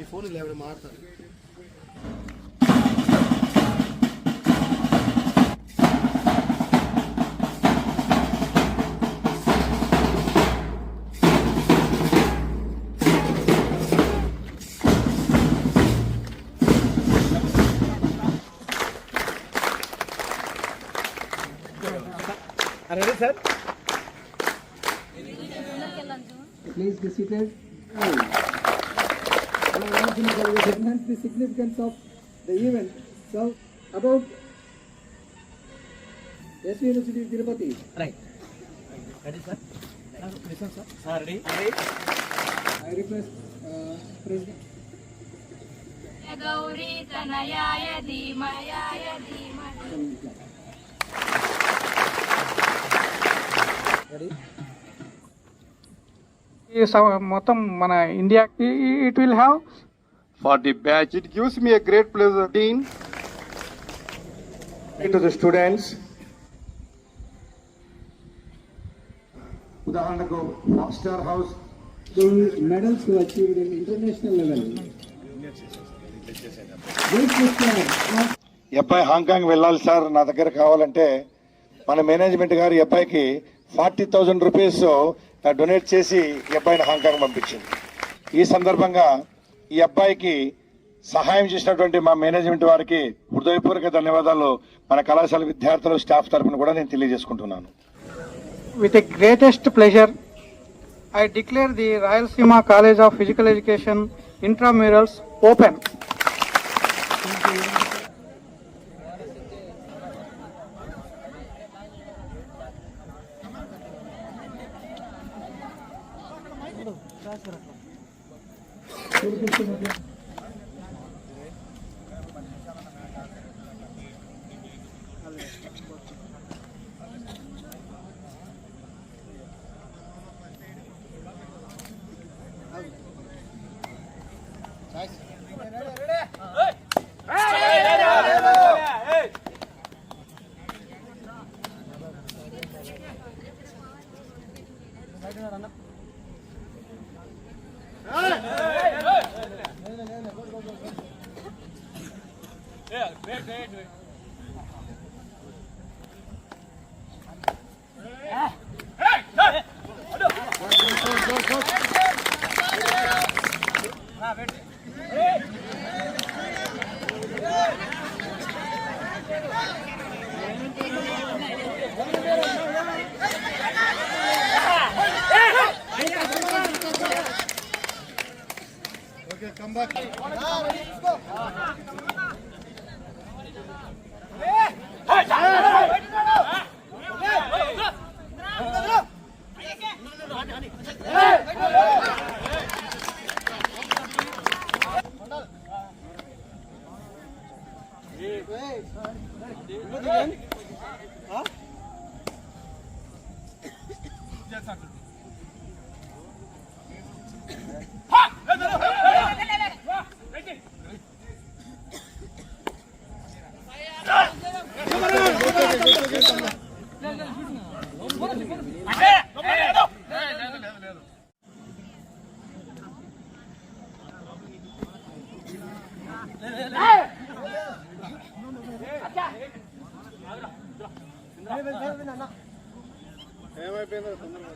ఈ ఫోన్ లేవడ మారుతారు ready sir Please be seated. Now, once in a while, we recognize the significance of the event. So, about SV University Tirupati. Right ready sir listen sir sir ready ready I request uh, President. Gauri तनयाय धीमयाय धीमहि ready ఈ స- మొత్తం మన India it will have for the batch. It gives me a great pleasure, Dean. To the students, ఉదాహరణకు master house level. This Mr. ఈ అబ్బాయి Hong Kong వెళ్ళాలి sir నా దగ్గర కావాలంటే మన మేనేజ్మెంట్ గారు అబ్బాయికి ఫార్టీ థౌజండ్ రూపీస్ డొనేట్ చేసి అబ్బాయిని హాంకాంగ్ పంపించింది ఈ సందర్భంగా ఈ అబ్బాయికి సహాయం చేసినటువంటి మా మేనేజ్మెంట్ వారికి హృదయపూర్వక ధన్యవాదాలు. మన కళాశాల విద్యార్థులు స్టాఫ్ తరఫున కూడా నేను తెలియజేసుకుంటున్నాను. With a greatest pleasure I declare the Rayalaseema college of physical education intramurals open Yeah, great, great. Ha? ఏమైపోయిందో తొందరగా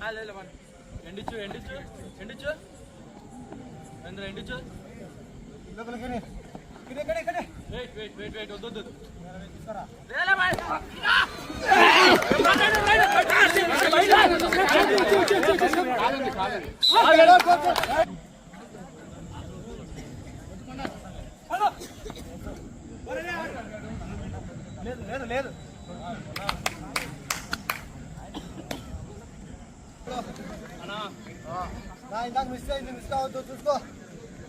Dale, levanta. ఎండిచ్చు ఎండిచ్చు ఎండిచ్చు. ఎంద్ర ఎండిచ్చు. వెయిట్ వెయిట్ వెయిట్ వెయిట్ వద్దు నా ఇందాక మిస్ అయింది మిస్ కావద్దు చూసుకో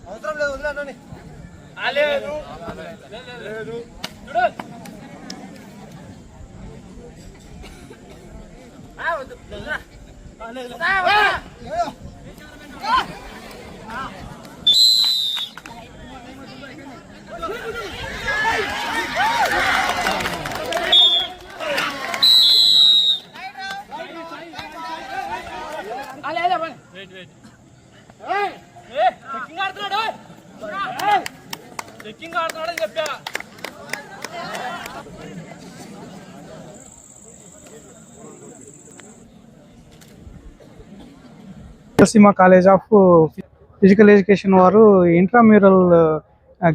అవసరం లేదు వదిలేండి లేదు చూడు లేదు Rayalaseema college of physical education వారు ఇంట్రామ్యూరల్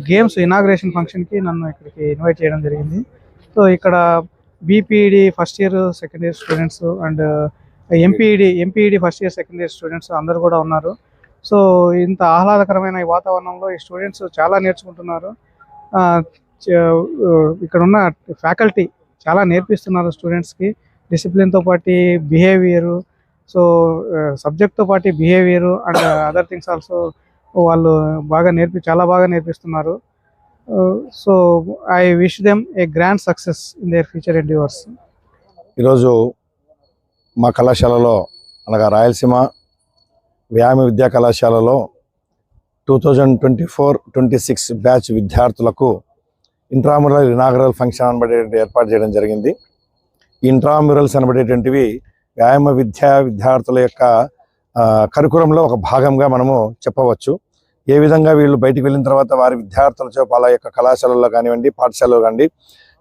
గేమ్స్ ఇనాగ్రేషన్ ఫంక్షన్కి నన్ను ఇక్కడికి ఇన్వైట్ చేయడం జరిగింది. సో ఇక్కడ BPEd first year second year students and MPEd MPEd first year second year students అందరు కూడా ఉన్నారు. సో ఇంత ఆహ్లాదకరమైన ఈ వాతావరణంలో ఈ స్టూడెంట్స్ చాలా నేర్చుకుంటున్నారు. ఇక్కడ ఉన్న ఫ్యాకల్టీ చాలా నేర్పిస్తున్నారు స్టూడెంట్స్కి డిసిప్లిన్తో పాటు బిహేవియరు సో సబ్జెక్ట్తో పాటు behaviour and other things also వాళ్ళు బాగా నేర్పి చాలా బాగా నేర్పిస్తున్నారు. So I wish them a grand success in their future endeavours ఈరోజు మా కళాశాలలో అనగా రాయలసీమ వ్యాయామ విద్యా కళాశాలలో two thousand twenty four twenty six batch విద్యార్థులకు ఇంట్రామురల్ ఇనాగరల్ ఫంక్షన్ అనబడేటువంటి ఏర్పాటు చేయడం జరిగింది. ఈ ఇంట్రామ్యూరల్స్ అనబడేటువంటివి వ్యాయామ విద్యా విద్యార్థుల యొక్క కరికులంలో ఒక భాగంగా మనము చెప్పవచ్చు. ఏ విధంగా వీళ్ళు బయటికి వెళ్ళిన తర్వాత వారి విద్యార్థులతో వాళ్ళ యొక్క కళాశాలల్లో కానివ్వండి పాఠశాలలో కానివ్వండి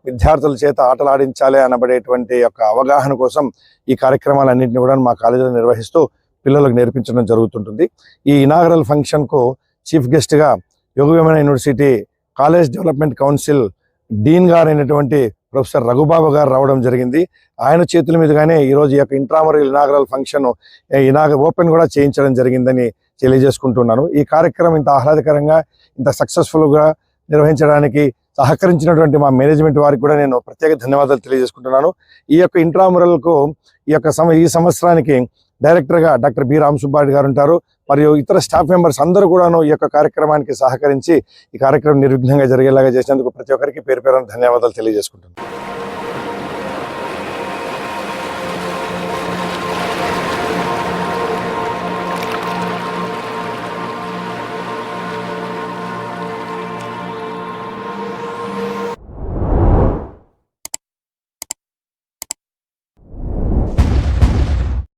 విద్యార్థుల చేత ఆటలాడించాలి అనబడేటువంటి యొక్క అవగాహన కోసం ఈ కార్యక్రమాలన్నింటినీ కూడా మా కాలేజీలో నిర్వహిస్తూ పిల్లలకు నేర్పించడం జరుగుతుంటుంది. ఈ ఇనాగరల్ ఫంక్షన్కు చీఫ్ గెస్ట్గా Yogi Vemana university college development council dean గారైనటువంటి ప్రొఫెసర్ రఘుబాబు గారు రావడం జరిగింది. ఆయన చేతుల మీదుగానే ఈరోజు ఈ యొక్క ఇంట్రామరల్ ఇనాగరల్ ఫంక్షన్ ఇనాగ ఓపెన్ కూడా చేయించడం జరిగిందని తెలియజేసుకుంటున్నాను. ఈ కార్యక్రమం ఇంత ఆహ్లాదకరంగా ఇంత సక్సెస్ఫుల్గా నిర్వహించడానికి సహకరించినటువంటి మా మేనేజ్మెంట్ వారికి కూడా నేను ప్రత్యేక ధన్యవాదాలు తెలియజేసుకుంటున్నాను. ఈ యొక్క ఇంట్రామురల్కు ఈ యొక్క సమ ఈ సంవత్సరానికి డైరెక్టర్గా డాక్టర్ బి రామ్ గారు ఉంటారు. మరియు ఇతర స్టాఫ్ మెంబర్స్ అందరూ కూడాను ఈ యొక్క కార్యక్రమానికి సహకరించి ఈ కార్యక్రమం నిర్విఘ్నంగా జరిగేలాగా చేసినందుకు ప్రతి ఒక్కరికి పేరు పేరున ధన్యవాదాలు తెలియజేసుకుంటున్నాను.